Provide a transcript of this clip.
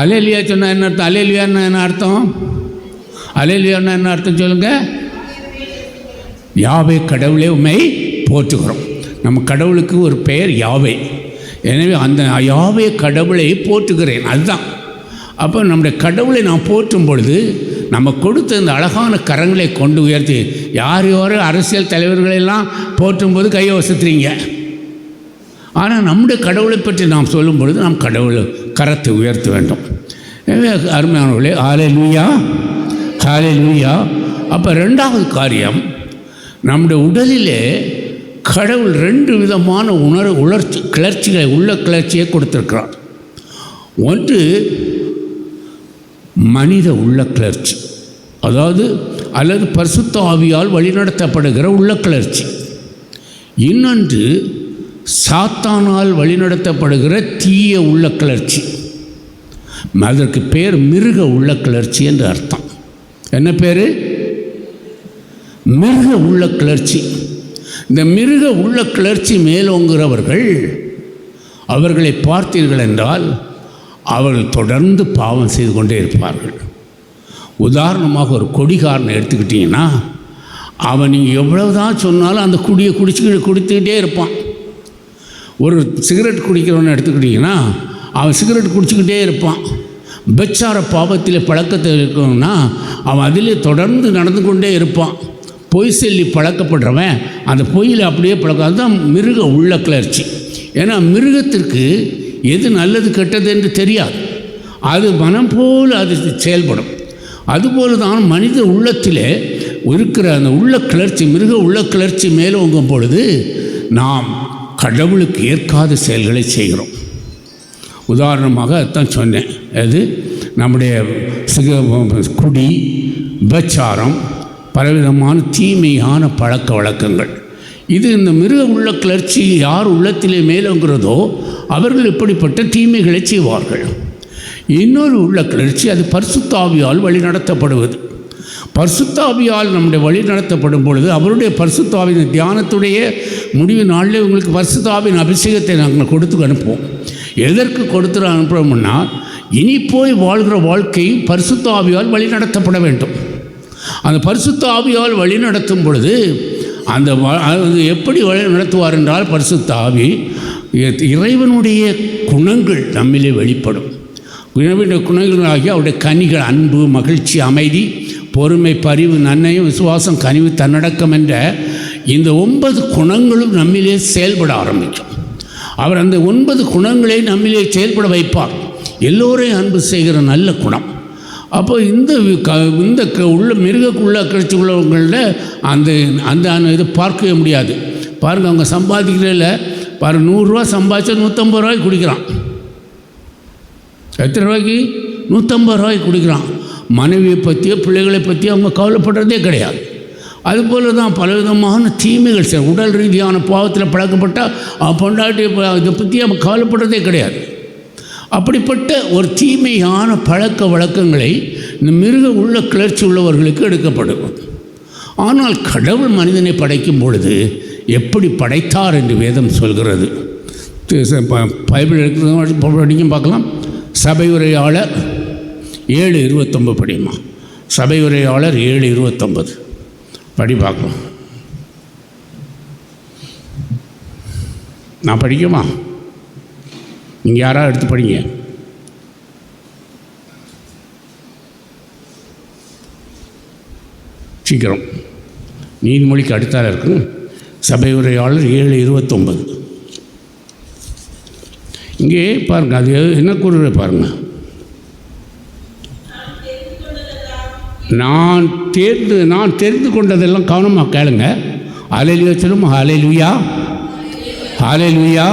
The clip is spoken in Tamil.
அலேலியா சொன்னால் என்ன அர்த்தம்? அலேலியான்னு என்ன அர்த்தம்? அலேலியான்னா என்ன அர்த்தம் சொல்லுங்கள் யாவே கடவுளே உண்மை போற்றுகிறோம். நம்ம கடவுளுக்கு ஒரு பெயர் யாவே. எனவே அந்த யாவே கடவுளை போற்றுகிறேன். அதுதான். அப்போ நம்முடைய கடவுளை நாம் போற்றும் பொழுது நம்ம கொடுத்த இந்த அழகான கரங்களை கொண்டு உயர்த்தி யார் யாரோ அரசியல் தலைவர்களெல்லாம் போற்றும் போது கையை வசத்துறீங்க ஆனால் நம்முடைய கடவுளை பற்றி நாம் சொல்லும் பொழுது நாம் கடவுள் கரத்தை உயர்த்த வேண்டும். எனவே அருமையானவர்களே ஆலை லூயா காலை லூயா அப்போ ரெண்டாவது காரியம் நம்முடைய உடலிலே கடவுள் ரெண்டு விதமான உணர் உணர்ச்சி கிளர்ச்சிகளை உள்ள கிளர்ச்சியை கொடுத்துருக்கிறார். ஒன்று மனித உள்ள கிளர்ச்சி. அதாவது அல்லது பரிசுத்த ஆவியால் வழிநடத்தப்படுகிற உள்ள கிளர்ச்சி. இன்னொன்று சாத்தானால் வழிநடத்தப்படுகிற தீய உள்ள கிளர்ச்சி. அதற்கு பேர் மிருக உள்ள கிளர்ச்சி என்று அர்த்தம். என்ன பேர்? மிருக உள்ள கிளர்ச்சி. இந்த மிருக உள்ள கிளர்ச்சி மேலோங்குகிறவர்கள் அவர்களை பார்த்தீர்கள் என்றால் அவர்கள் தொடர்ந்து பாவம் செய்து கொண்டே இருப்பார்கள். உதாரணமாக ஒரு கொடிகாரனை எடுத்துக்கிட்டிங்கன்னா அவன் நீங்கள் எவ்வளவு தான் சொன்னாலும் அந்த குடியை குடிச்சு குடித்துக்கிட்டே இருப்பான். ஒரு சிகரெட் குடிக்கிறவனை எடுத்துக்கிட்டிங்கன்னா அவன் சிகரெட் குடிச்சுக்கிட்டே இருப்பான். பெச்சார பாவத்தில் பழக்கத்தில் இருக்கணும்னா அவன் அதிலே தொடர்ந்து நடந்து கொண்டே இருப்பான். பொய் சொல்லி பழக்கப்படுறவன் அந்த பொய்யில் அப்படியே பழக்கம் அதுதான் மிருக உள்ள கிளர்ச்சி. ஏன்னா மிருகத்திற்கு எது நல்லது கெட்டது என்று தெரியாது. அது மனம் போல் அது செயல்படும். அதுபோல தான் மனித உள்ளத்திலே இருக்கிற அந்த உள்ள கிளர்ச்சி மிருக உள்ள கிளர்ச்சி மேலோங்கும் பொழுது நாம் கடவுளுக்கு ஏற்காத செயல்களை செய்கிறோம். உதாரணமாக தான் சொன்னேன். அது நம்முடைய சிக குடி விபச்சாரம் பலவிதமான தீமையான பழக்க வழக்கங்கள். இது இந்த மிருக உள்ள கிளர்ச்சி யார் உள்ளத்திலே மேலோங்கிறதோ அவர்கள் இப்படிப்பட்ட தீமைகளை செய்வார்கள். இன்னொரு உள்ள கிளர்ச்சி அது பரிசுத்தாவியால் வழிநடத்தப்படுவது பரிசுத்தாவியால் நம்முடைய வழி நடத்தப்படும் பொழுது அவருடைய பரிசுத்தாவின் தியானத்துடைய முடிவு நாளில் உங்களுக்கு பர்சுத்தாவின் அபிஷேகத்தை நாங்கள் கொடுத்து அனுப்புவோம். எதற்கு கொடுத்துட அனுப்புகிறோம்னா இனி போய் வாழ்கிற வாழ்க்கை பரிசுத்த ஆவியால் வழிநடத்தப்பட வேண்டும். அந்த பரிசுத்த ஆவியால் வழி நடத்தும் பொழுது அந்த வ- அது எப்படி வழி நடத்துவார் என்றால் பரிசுத்த ஆவி இறைவனுடைய குணங்கள் நம்மிலே வெளிப்படும். இறைவனுடைய குணங்களாகி அவருடைய கனிகள் அன்பு மகிழ்ச்சி அமைதி பொறுமை பரிவு நன்மையும் விசுவாசம் கனிவு தன்னடக்கம் என்ற இந்த ஒன்பது குணங்களும் நம்மிலே செயல்பட ஆரம்பிக்கும். அவர் அந்த ஒன்பது குணங்களை நம்மிலே செயல்பட வைப்பார். எல்லோரையும் அன்பு செய்கிற நல்ல குணம். அப்போ இந்த க இந்த க உள்ள மிருகக்குள்ளே கிடச்சி உள்ளவங்களில் அந்த அந்த அந்த இது பார்க்கவே முடியாது. பாருங்கள் அவங்க சம்பாதிக்கிறதில்ல பாரு நூறுரூவா சம்பாதிச்சா நூற்றம்பது ரூபாய்க்கு குடிக்கிறான். எத்தனை ரூபாய்க்கு? நூற்றம்பது ரூபாய்க்கு குடிக்கிறான். மனைவியை பற்றியோ பிள்ளைகளை பற்றியோ அவங்க கவலைப்படுறதே கிடையாது. அதுபோல் தான் பலவிதமான தீமைகள் சார் உடல் ரீதியான பாவத்தில் பழக்கப்பட்டால் அவன் பொண்டாட்டி இதை பற்றி அவன் கவலைப்படுறதே கிடையாது. அப்படிப்பட்ட ஒரு தீமையான பழக்க வழக்கங்களை இந்த மிருக உள்ள கிளர்ச்சி உள்ளவர்களுக்கு எடுக்கப்படும். ஆனால் கடவுள் மனிதனை படைக்கும் பொழுது எப்படி படைத்தார் என்று வேதம் சொல்கிறது. பைபிள் இருக்கிறது படிக்கும் பார்க்கலாம். சபை உரையாளர் ஏழு இருபத்தொம்பது படியுமா சபை உரையாளர் ஏழு இருபத்தொம்பது படி பார்க்கலாம் நான் படிக்குமா நீங்கள் யாராவது எடுத்து படிங்க. சீக்கிரம். நீதிமொழிக்கு அடுத்தால இருக்கு சபை உரையாளர் ஏழு இருபத்தொம்பது இங்கே பாருங்கள் அது என்ன கூறுகிற பாருங்கள் நான் தேர்ந்து நான் தெரிந்து கொண்டதெல்லாம் கவனமாக கேளுங்க. அலையிலுயா சொல்லும் அலையிலுயா அலையிலுயா